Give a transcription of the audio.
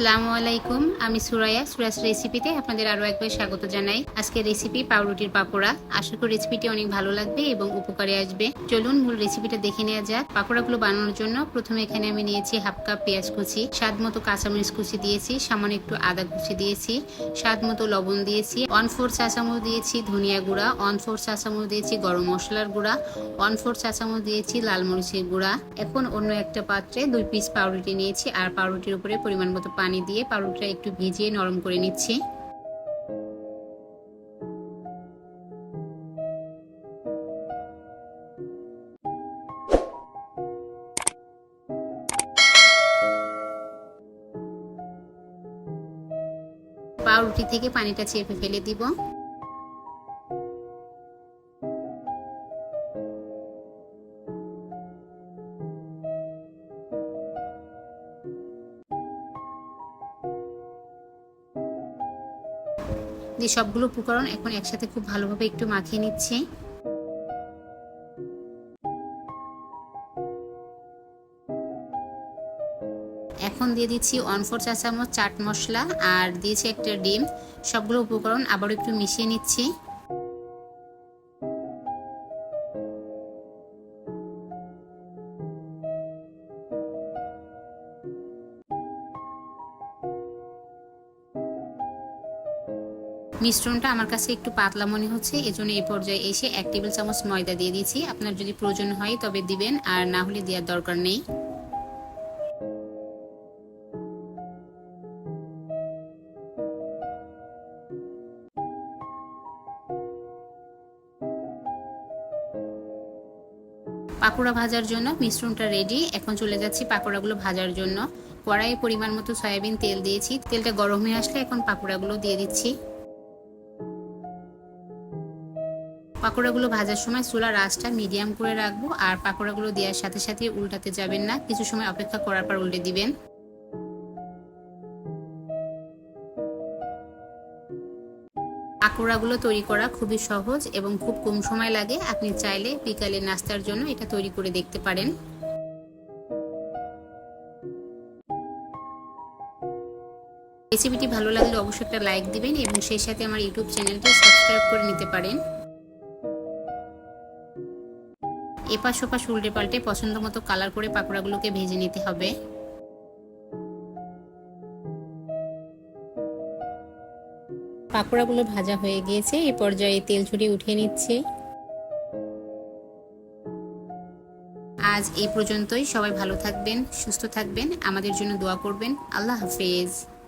আসসালামু আলাইকুম, আমি সুরাইয়া। সুরাস রেসিপিতে আপনাদের আরও একবার স্বাগত জানাই। আজকে রেসিপি পাউরুটির পাকোড়া আশা করি রেসিপিটি অনেক ভালো লাগবে এবং উপকারে আসবে। চলুন মূল রেসিপিটা দেখে নেওয়া যাক। পাকোড়াগুলো বানানোর জন্য প্রথমে এখানে আমি নিয়েছি হাফ কাপ পেঁয়াজ কুচি, স্বাদ মতো কাঁচামরিচ কুচি দিয়েছি, সামান্য একটু আদা কুচি দিয়েছি, স্বাদ মতো লবণ দিয়েছি ওয়ান ফোর চা চামচ দিয়েছি ধনিয়া গুঁড়া ওয়ান ফোর চা চামচ দিয়েছি গরম মশলার গুঁড়া ওয়ান ফোর চা চামচ দিয়েছি লাল মরিচের গুঁড়া। এখন অন্য একটা পাত্রে দুই পিস পাউরুটি নিয়েছি, আর পাউরুটির উপরে পরিমাণ মতো পানি দিয়ে পাউরুটিটা একটু ভিজিয়ে নরম করে নিচ্ছি। পাউরুটি থেকে পানিটা চেপে ফেলে দিব। দিয়ে সবগুলো উপকরণ এখন একসাথে খুব ভালোভাবে একটু মাখিয়ে নিচ্ছি। এখন দিয়ে দিচ্ছি ওয়ান ফোর চা চামচ চাট মশলা আর দিয়েছি একটা ডিম। সবগুলো উপকরণ আবার একটু মিশিয়ে নিচ্ছি। মিশ্রণটা আমার কাছে একটু পাতলা মনে হচ্ছে, এজন্য এই পর্যায়ে এসে এক টেবিল চামচ ময়দা দিয়ে দিচ্ছি আপনার যদি প্রয়োজন হয় তবে দিবেন, আর না হলে দেওয়ার দরকার নেই। পাকোড়া ভাজার জন্য মিশ্রণটা রেডি এখন চলে যাচ্ছি পাকোড়াগুলো ভাজার জন্য। কড়াইয়ে পরিমাণ মতো সয়াবিন তেল দিয়েছি। তেলটা গরম হয়ে আসলে এখন পাকোড়াগুলো দিয়ে দিচ্ছি। পাকোড়াগুলো ভাজার সময় চুলার আঁচটা মিডিয়াম করে রাখব আর পাকোড়াগুলো দেওয়ার সাথে সাথে উল্টাতে যাবেন না। কিছু সময় অপেক্ষা করার পর উল্টে দিবেন। পাকোড়াগুলো তৈরি করা খুবই সহজ এবং খুব কম সময় লাগে। আপনি চাইলে বিকালে নাস্তার জন্য এটা তৈরি করে দেখতে পারেন। রেসিপিটি ভালো লাগলে অবশ্যই একটা লাইক দিবেন এবং সেই সাথে আমার ইউটিউব চ্যানেলটি সাবস্ক্রাইব করে নিতে পারেন। এপাশ ওপাশ উল্টে পাল্টে পছন্দ মতো কালার করে পাকোড়াগুলোকে ভেজে নিতে হবে। পাকোড়াগুলো ভাজা হয়ে গিয়েছে, এ পর্যায়ে তেল ছড়িয়ে উঠিয়ে নিচ্ছে। আজ এই পর্যন্তই। সবাই ভালো থাকবেন, সুস্থ থাকবেন। আমাদের জন্য দোয়া করবেন। আল্লাহ হাফেজ।